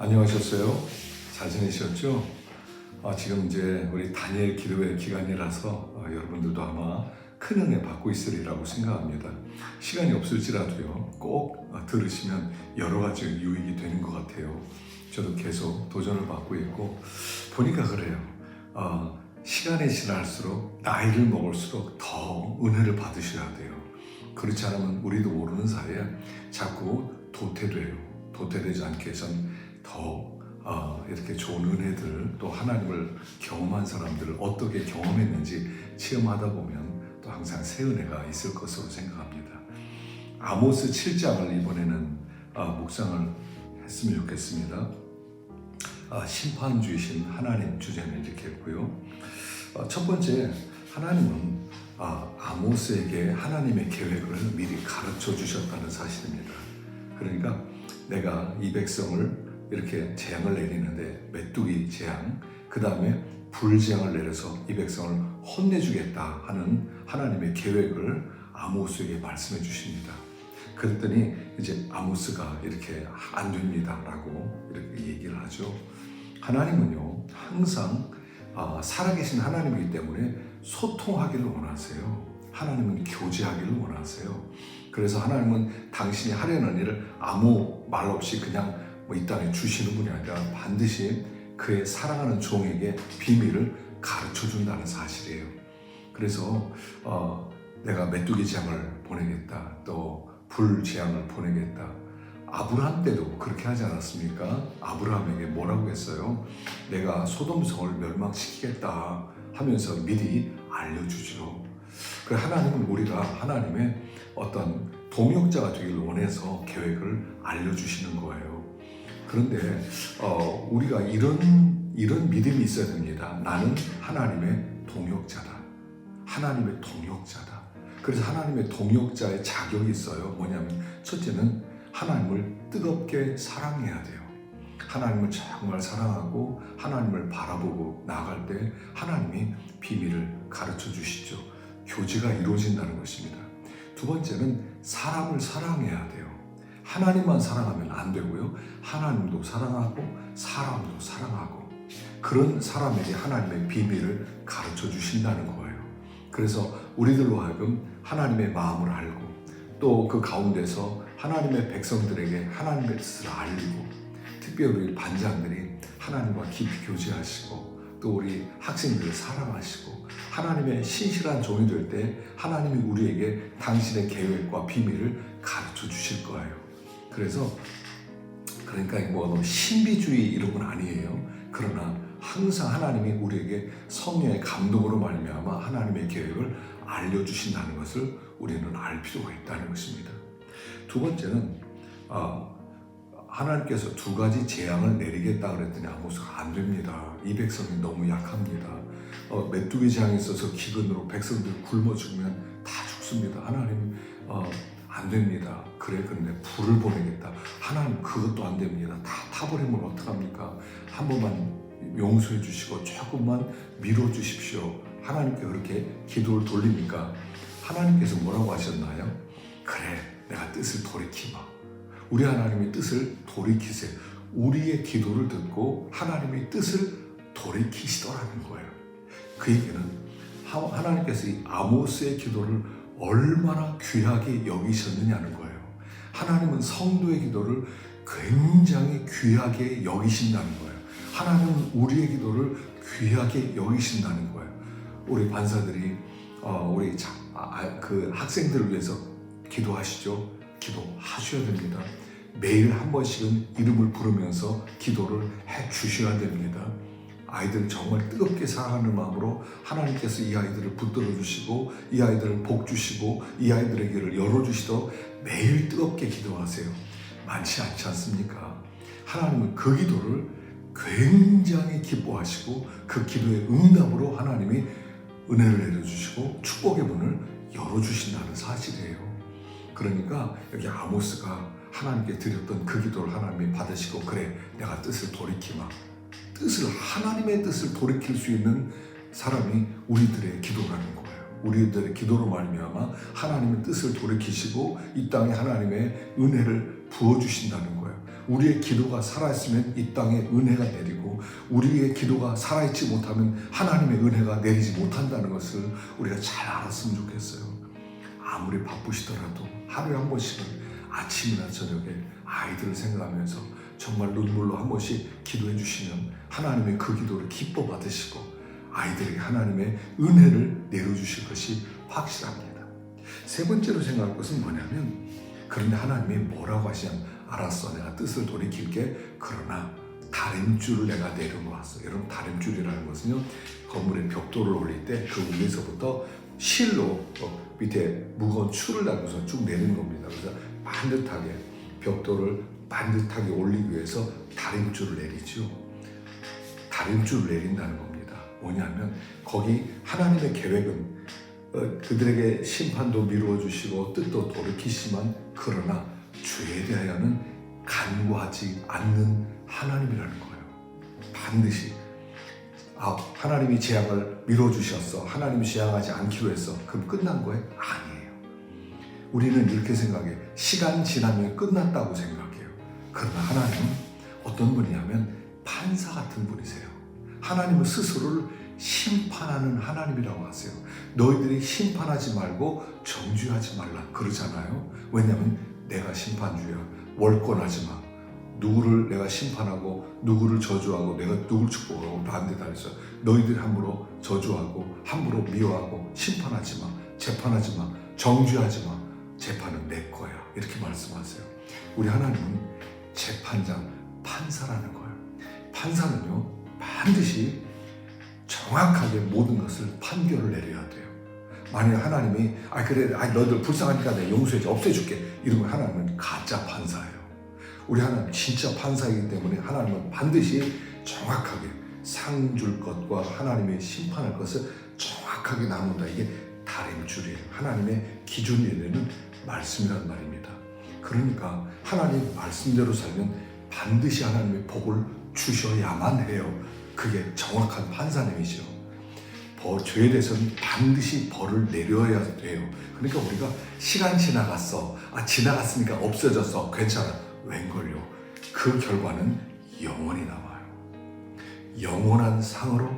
안녕하셨어요? 잘 지내셨죠? 아, 지금 이제 우리 다니엘 기도회 기간이라서 어, 여러분들도 아마 큰 은혜 받고 있으리라고 생각합니다. 시간이 없을지라도요, 꼭 어, 들으시면 여러 가지 유익이 되는 것 같아요. 저도 계속 도전을 받고 있고, 보니까 그래요. 어, 시간이 지날수록, 나이를 먹을수록 더 은혜를 받으셔야 돼요. 그렇지 않으면 우리도 모르는 사이에 자꾸 도태돼요. 도태되지 않게 해선 더 어, 이렇게 좋은 은혜들 또 하나님을 경험한 사람들을 어떻게 경험했는지 체험하다 보면 또 항상 새 은혜가 있을 것으로 생각합니다. 아모스 7장을 이번에는 어, 묵상을 했으면 좋겠습니다. 아, 심판주이신 하나님 주제는 이렇게 했고요. 어, 첫 번째 하나님은 아, 아모스에게 하나님의 계획을 미리 가르쳐 주셨다는 사실입니다. 그러니까 내가 이 백성을 이렇게 재앙을 내리는데 메뚜기 재앙, 그 다음에 불재앙을 내려서 이 백성을 혼내주겠다 하는 하나님의 계획을 아모스에게 말씀해 주십니다. 그랬더니 이제 아모스가 이렇게 안 됩니다라고 이렇게 얘기를 하죠. 하나님은요 항상 아, 살아계신 하나님이기 때문에 소통하기를 원하세요. 하나님은 교제하기를 원하세요. 그래서 하나님은 당신이 하려는 일을 아무 말 없이 그냥 뭐 이 땅에 주시는 분이 아니라 반드시 그의 사랑하는 종에게 비밀을 가르쳐 준다는 사실이에요. 그래서 어, 내가 메뚜기 재앙을 보내겠다, 또 불 재앙을 보내겠다. 아브라함 때도 그렇게 하지 않았습니까? 아브라함에게 뭐라고 했어요? 내가 소돔성을 멸망시키겠다 하면서 미리 알려주죠. 그 하나님은 우리가 하나님의 어떤 동역자가 되기를 원해서 계획을 알려주시는 거예요. 그런데 어, 우리가 이런 이런 믿음이 있어야 됩니다. 나는 하나님의 동역자다. 하나님의 동역자다. 그래서 하나님의 동역자의 자격이 있어요. 뭐냐면 첫째는 하나님을 뜨겁게 사랑해야 돼요. 하나님을 정말 사랑하고 하나님을 바라보고 나아갈 때 하나님이 비밀을 가르쳐 주시죠. 교제가 이루어진다는 것입니다. 두 번째는 사람을 사랑해야 돼요. 하나님만 사랑하면 안 되고요. 하나님도 사랑하고 사람도 사랑하고 그런 사람에게 하나님의 비밀을 가르쳐 주신다는 거예요. 그래서 우리들로 하여금 하나님의 마음을 알고 또 그 가운데서 하나님의 백성들에게 하나님의 뜻을 알리고 특별히 반장들이 하나님과 깊이 교제하시고 또 우리 학생들을 사랑하시고 하나님의 신실한 종이 될 때 하나님이 우리에게 당신의 계획과 비밀을 가르쳐 주실 거예요. 그래서 그러니까 뭐 신비주의 이런 건 아니에요. 그러나 항상 하나님이 우리에게 성령의 감동으로 말미암아 하나님의 계획을 알려주신다는 것을 우리는 알 필요가 있다는 것입니다. 두 번째는 어, 하나님께서 두 가지 재앙을 내리겠다 그랬더니 아모스가 안 됩니다. 이 백성이 너무 약합니다. 어, 메뚜기 재앙이 있어서 기근으로 백성들 굶어 죽으면 다 죽습니다. 하나님 어, 안 됩니다. 그래 근데 불을 보내겠다. 하나님 그것도 안 됩니다. 다 타버리면 어떡합니까? 한 번만 용서해 주시고 조금만 밀어 주십시오. 하나님께 그렇게 기도를 돌리니까 하나님께서 뭐라고 하셨나요? 그래 내가 뜻을 돌이키마. 우리 하나님의 뜻을 돌이키세요. 우리의 기도를 듣고 하나님의 뜻을 돌이키시더라는 거예요. 그 얘기는 하- 하나님께서 이 아모스의 기도를 얼마나 귀하게 여기셨느냐는 거예요. 하나님은 성도의 기도를 굉장히 귀하게 여기신다는 거예요. 하나님은 우리의 기도를 귀하게 여기신다는 거예요. 우리 반사들이 어, 우리 자, 아, 그 학생들을 위해서 기도하시죠. 기도하셔야 됩니다. 매일 한 번씩은 이름을 부르면서 기도를 해 주셔야 됩니다. 아이들 정말 뜨겁게 사랑하는 마음으로 하나님께서 이 아이들을 붙들어 주시고 이 아이들을 복 주시고 이 아이들에게를 열어 주시도록 매일 뜨겁게 기도하세요. 많지 않지 않습니까? 하나님은 그 기도를 굉장히 기뻐하시고 그 기도의 응답으로 하나님이 은혜를 내려주시고 축복의 문을 열어주신다는 사실이에요. 그러니까 여기 아모스가 하나님께 드렸던 그 기도를 하나님이 받으시고 그래 내가 뜻을 돌이키마 뜻을 하나님의 뜻을 돌이킬 수 있는 사람이 우리들의 기도라는 거예요. 우리들의 기도로 말미암아 하나님의 뜻을 돌이키시고 이 땅에 하나님의 은혜를 부어 주신다는 거예요. 우리의 기도가 살아있으면 이 땅에 은혜가 내리고 우리의 기도가 살아있지 못하면 하나님의 은혜가 내리지 못한다는 것을 우리가 잘 알았으면 좋겠어요. 아무리 바쁘시더라도 하루에 한 번씩은 아침이나 저녁에 아이들을 생각하면서 정말 눈물로 한 번씩 기도해 주시면 하나님의 그 기도를 기뻐 받으시고 아이들에게 하나님의 은혜를 내려주실 것이 확실합니다. 세 번째로 생각할 것은 뭐냐면 그런데 하나님이 뭐라고 하시냐면 알았어 내가 뜻을 돌이킬게. 그러나 다림줄을 내가 내려놓았어. 여러분 다림줄이라는 것은요 건물에 벽돌을 올릴 때 그 위에서부터 실로 어, 밑에 무거운 줄을 달고서 쭉 내리는 겁니다. 그래서 반듯하게 벽돌을 반듯하게 올리기 위해서 다림줄을 내리죠 다림줄을 내린다는 겁니다 뭐냐면 거기 하나님의 계획은 어, 그들에게 심판도 미루어 주시고 뜻도 돌이키시만 그러나 죄에 대하여는 간구하지 않는 하나님이라는 거예요. 반드시 아 하나님이 재앙을 미뤄 주셨어. 하나님이 재앙하지 않기로 했어. 그럼 끝난 거예요? 아니에요. 우리는 이렇게 생각해. 시간 지나면 끝났다고 생각해요. 그러나 하나님은 어떤 분이냐면 판사 같은 분이세요. 하나님은 스스로를 심판하는 하나님이라고 하세요. 너희들이 심판하지 말고 정죄하지 말라 그러잖아요. 왜냐하면 내가 심판주야. 월권하지 마. 누구를 내가 심판하고 누구를 저주하고 내가 누구를 축복하고 나한테 달렸어. 너희들이 함부로 저주하고 함부로 미워하고 심판하지 마. 재판하지 마. 정죄하지 마. 재판은 내 거야. 이렇게 말씀하세요. 우리 하나님은 재판장, 판사라는 거예요. 판사는요 반드시 정확하게 모든 것을 판결을 내려야 돼요. 만약 하나님이 아 그래 아 너희들 불쌍하니까 내가 용서해 줘 없애줄게 이러면 하나님은 가짜 판사예요. 우리 하나님 진짜 판사이기 때문에 하나님은 반드시 정확하게 상 줄 것과 하나님의 심판할 것을 정확하게 나눈다. 이게 다림줄이에요. 하나님의 기준이 되는 말씀이란 말입니다. 그러니까 하나님 말씀대로 살면 반드시 하나님의 복을 주셔야만 해요. 그게 정확한 판사님이죠. 벌, 죄에 대해서는 반드시 벌을 내려야 돼요. 그러니까 우리가 시간 지나갔어. 아, 지나갔으니까 없어졌어. 괜찮아. 웬걸요? 그 결과는 영원히 남아요. 영원한 상으로,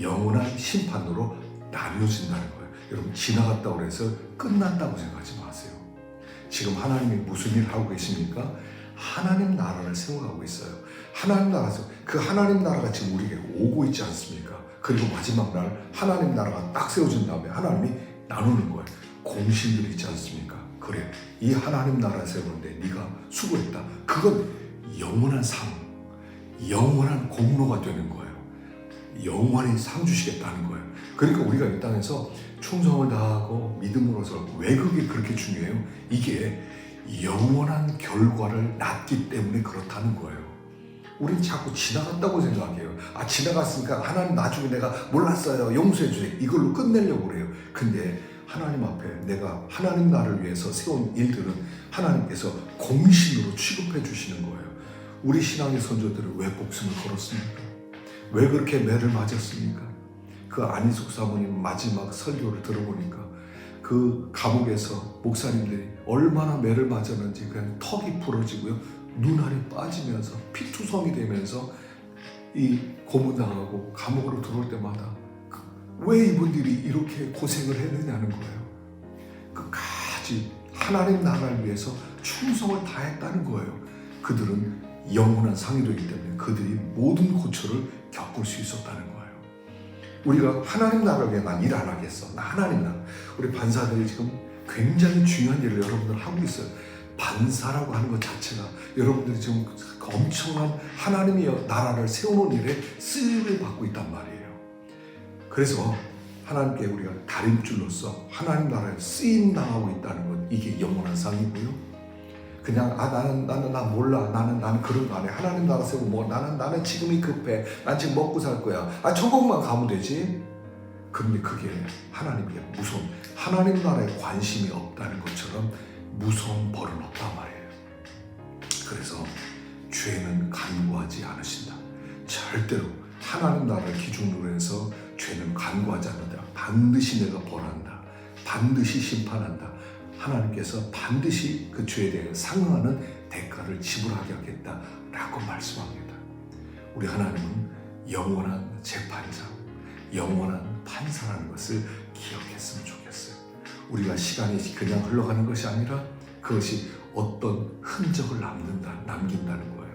영원한 심판으로 나뉘어진다는 거예요. 여러분, 지나갔다고 해서 끝났다고 생각하지 마세요. 지금 하나님이 무슨 일을 하고 계십니까? 하나님 나라를 세워가고 있어요. 하나님 나라에서 그 하나님 나라가 지금 우리에게 오고 있지 않습니까? 그리고 마지막 날 하나님 나라가 딱 세워진 다음에 하나님이 나누는 거예요. 공신들이 있지 않습니까? 그래 이 하나님 나라 세우는데 네가 수고했다. 그건 영원한 상, 영원한 공로가 되는 거예요. 영원히 상 주시겠다는 거예요. 그러니까 우리가 이 땅에서 충성을 다하고 믿음으로서 왜 그게 그렇게 중요해요? 이게 영원한 결과를 낳기 때문에 그렇다는 거예요. 우린 자꾸 지나갔다고 생각해요. 아, 지나갔으니까 하나님 나중에 내가 몰랐어요. 용서해 주세요. 이걸로 끝내려고 그래요. 근데 하나님 앞에 내가 하나님 나를 위해서 세운 일들은 하나님께서 공신으로 취급해 주시는 거예요. 우리 신앙의 선조들은 왜 목숨을 걸었습니까? 왜 그렇게 매를 맞았습니까? 그 안희숙 사모님 마지막 설교를 들어보니까 그 감옥에서 목사님들이 얼마나 매를 맞았는지 그냥 턱이 부러지고요. 눈알이 빠지면서 피투성이 되면서 이 고문당하고 감옥으로 들어올 때마다 그왜 이분들이 이렇게 고생을 했느냐는 거예요. 끝까지 하나님 나라를 위해서 충성을 다했다는 거예요. 그들은 영원한 상이 되기 때문에 그들이 모든 고초를 겪을 수 있었다는 거예요. 우리가 하나님 난일안 하겠어. 나 하나님 나라. 우리 반사들이 지금 굉장히 중요한 일을 여러분들 하고 있어요. 반사라고 하는 것 자체가 여러분들이 지금 엄청난 하나님의 나라를 세우는 일에 쓰임을 받고 있단 말이에요. 그래서 하나님께 우리가 다림줄로서 하나님 나라에 쓰임 당하고 있다는 것 이게 영원한 상이고요. 그냥 아 나는 나는 나 몰라 나는 나는 그런 거 안 해. 하나님 나라 세우고 뭐 나는 나는 지금이 급해. 난 지금 먹고 살 거야. 아 천국만 가면 되지. 근데 그게 하나님께 무서운 하나님 나라에 관심이 없다는 것처럼 무서운 벌은 없단 말이에요. 그래서 죄는 간구하지 않으신다. 절대로 하나님 나라를 기준으로 해서 죄는 간구하지 않는다. 반드시 내가 벌한다. 반드시 심판한다. 하나님께서 반드시 그 죄에 대해 상응하는 대가를 지불하게 하겠다라고 말씀합니다. 우리 하나님은 영원한 재판장, 영원한 판사라는 것을 기억했으면 좋겠어요. 우리가 시간이 그냥 흘러가는 것이 아니라 그것이 어떤 흔적을 남는다, 남긴다는 거예요.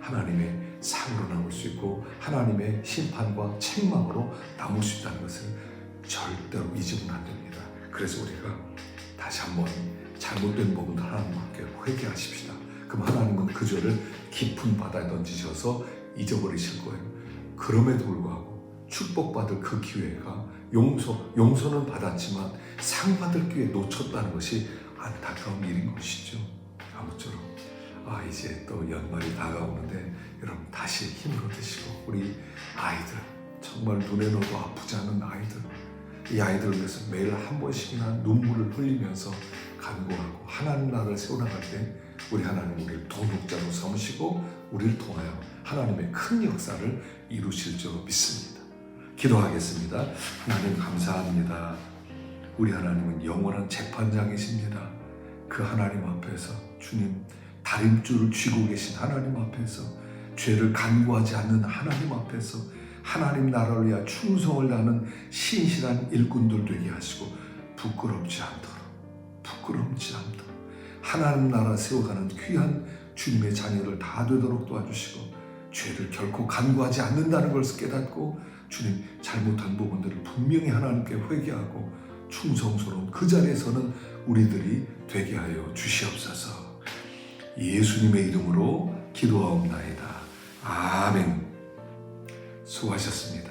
하나님의 상으로 남을 수 있고 하나님의 심판과 책망으로 남을 수 있다는 것을 절대로 잊으면 안 됩니다. 그래서 우리가 다시 한번 잘못된 부분들 하나님과 함께 회개하십시다. 그럼 하나님은 그 죄를 깊은 바다에 던지셔서 잊어버리실 거예요. 그럼에도 불구하고 축복받을 그 기회가 용서, 용서는 받았지만 상 받을 기회 놓쳤다는 것이 안타까운 일인 것이죠. 아무쪼록 아 이제 또 연말이 다가오는데 여러분 다시 힘을 얻으시고 우리 아이들 정말 눈에 넣어도 아프지 않은 아이들 이 아이들을 위해서 매일 한 번씩이나 눈물을 흘리면서 간구하고 하나님 나라를 세워나갈 때 우리 하나님 우리를 도둑자로 삼으시고 우리를 통하여 하나님의 큰 역사를 이루실 줄 믿습니다. 기도하겠습니다. 하나님 감사합니다. 우리 하나님은 영원한 재판장이십니다. 그 하나님 앞에서 주님 다림줄을 쥐고 계신 하나님 앞에서 죄를 간구하지 않는 하나님 앞에서 하나님 나라를 위하 충성을 다하는 신실한 일꾼들 되게 하시고 부끄럽지 않도록 부끄럽지 않도록 하나님 나라 세워가는 귀한 주님의 자녀를 다 되도록 도와주시고 죄를 결코 간구하지 않는다는 것을 깨닫고 주님 잘못한 부분들을 분명히 하나님께 회개하고 충성스러운 그 자리에서는 우리들이 되게 하여 주시옵소서 예수님의 이름으로 기도하옵나이다. 아멘. 수고하셨습니다.